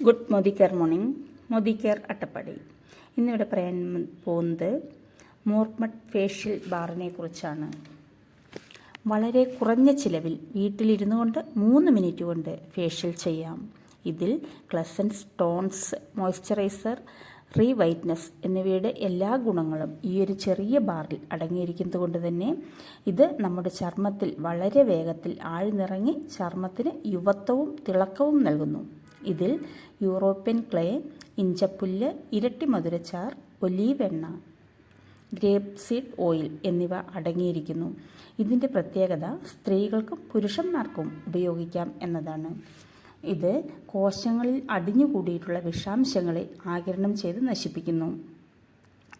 Good Modi care morning Modi care Attappadi. ഇന്നിവിടെ പറയാൻ പോകുന്നത് മോർമട്ട് ഫേഷ്യൽ ബാറിനെ കുറിച്ചാണ്. വളരെ കുറഞ്ഞ ചിലവിൽ വീട്ടിലിരുന്നു കൊണ്ട് മൂന്ന് മിനിറ്റ് കൊണ്ട് ഫേഷ്യൽ ചെയ്യാം. ഇതിൽ cleanses tones moisturiser re whiteness എന്നിവയുടെ എല്ലാ ഗുണങ്ങളും ഈ ഒരു ചെറിയ ബാറിൽ അടങ്ങിയിരിക്കുന്നത് കൊണ്ട് തന്നെ ഇത് നമ്മുടെ ചർമ്മത്തിൽ വളരെ വേഗത്തിൽ ആഴ്ന്നിറങ്ങി ചർമ്മത്തിന് യുവത്വവും തിളക്കവും നൽകുന്നു. ഇതിൽ യൂറോപ്യൻ ക്ലേ ഇഞ്ചപ്പുല്ല് ഇരട്ടി മധുരച്ചാർ ഒലീവ് എണ്ണ ഗ്രേപ്പ് സീഡ് ഓയിൽ എന്നിവ അടങ്ങിയിരിക്കുന്നു. ഇതിന്റെ പ്രത്യേകത സ്ത്രീകൾക്കും പുരുഷന്മാർക്കും ഉപയോഗിക്കാം എന്നതാണ്. ഇത് കോശങ്ങളിൽ അടിഞ്ഞുകൂടിയിട്ടുള്ള വിഷാംശങ്ങളെ ആകിരണം ചെയ്ത് നശിപ്പിക്കുന്നു.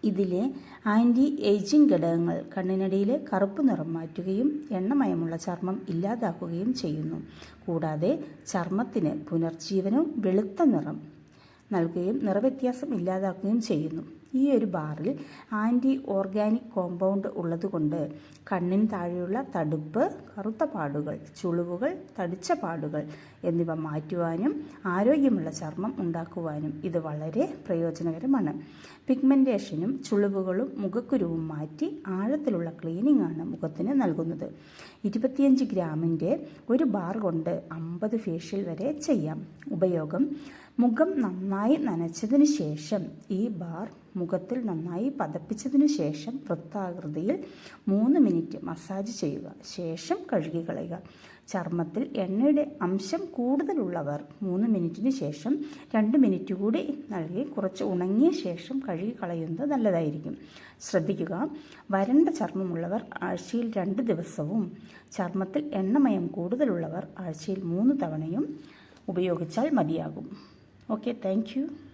ഇതിലെ ആന്റി ഏജിംഗ് ഘടകങ്ങൾ കണ്ണിനടിയിലെ കറുപ്പ് നിറം മാറ്റുകയും എണ്ണമയമുള്ള ചർമ്മം ഇല്ലാതാക്കുകയും ചെയ്യുന്നു. കൂടാതെ ചർമ്മത്തിന് പുനർജീവനവും വെളുത്ത നിറം നൽകുകയും നിറവ്യത്യാസം ഇല്ലാതാക്കുകയും ചെയ്യുന്നു. ഈ ഒരു ബാറിൽ ആന്റി ഓർഗാനിക് കോമ്പൗണ്ട് ഉള്ളതുകൊണ്ട് കണ്ണിന് താഴെയുള്ള തടുപ്പ് കറുത്ത പാടുകൾ ചുളിവുകൾ തടിച്ച പാടുകൾ എന്നിവ മാറ്റുവാനും ആരോഗ്യമുള്ള ചർമ്മം ഉണ്ടാക്കുവാനും ഇത് വളരെ പ്രയോജനകരമാണ്. പിഗ്മെന്റേഷനും ചുളിവുകളും മുഖക്കുരുവും മാറ്റി ആഴത്തിലുള്ള ക്ലീനിങ് ആണ് മുഖത്തിന് നൽകുന്നത്. ഇരുപത്തിയഞ്ച് ഗ്രാമിന്റെ ഒരു ബാർ കൊണ്ട് അമ്പത് ഫേഷ്യൽ വരെ ചെയ്യാം. ഉപയോഗം മുഖം നന്നായി നനച്ചതിന് ശേഷം ഈ ബാർ മുഖത്തിൽ നന്നായി പതപ്പിച്ചതിന് ശേഷം വൃത്താകൃതിയിൽ മൂന്ന് മിനിറ്റ് മസാജ് ചെയ്യുക. ശേഷം കഴുകി കളയുക. ചർമ്മത്തിൽ എണ്ണയുടെ അംശം കൂടുതലുള്ളവർ മൂന്ന് മിനിറ്റിന് ശേഷം രണ്ട് മിനിറ്റ് കൂടി നൽകി കുറച്ച് ഉണങ്ങിയ ശേഷം കഴുകി കളയുന്നത് നല്ലതായിരിക്കും. ശ്രദ്ധിക്കുക. വരണ്ട ചർമ്മമുള്ളവർ ആഴ്ചയിൽ രണ്ട് ദിവസവും. ചർമ്മത്തിൽ എണ്ണമയം കൂടുതലുള്ളവർ ആഴ്ചയിൽ മൂന്ന് തവണയും ഉപയോഗിച്ചാൽ മതിയാകും. Okay thank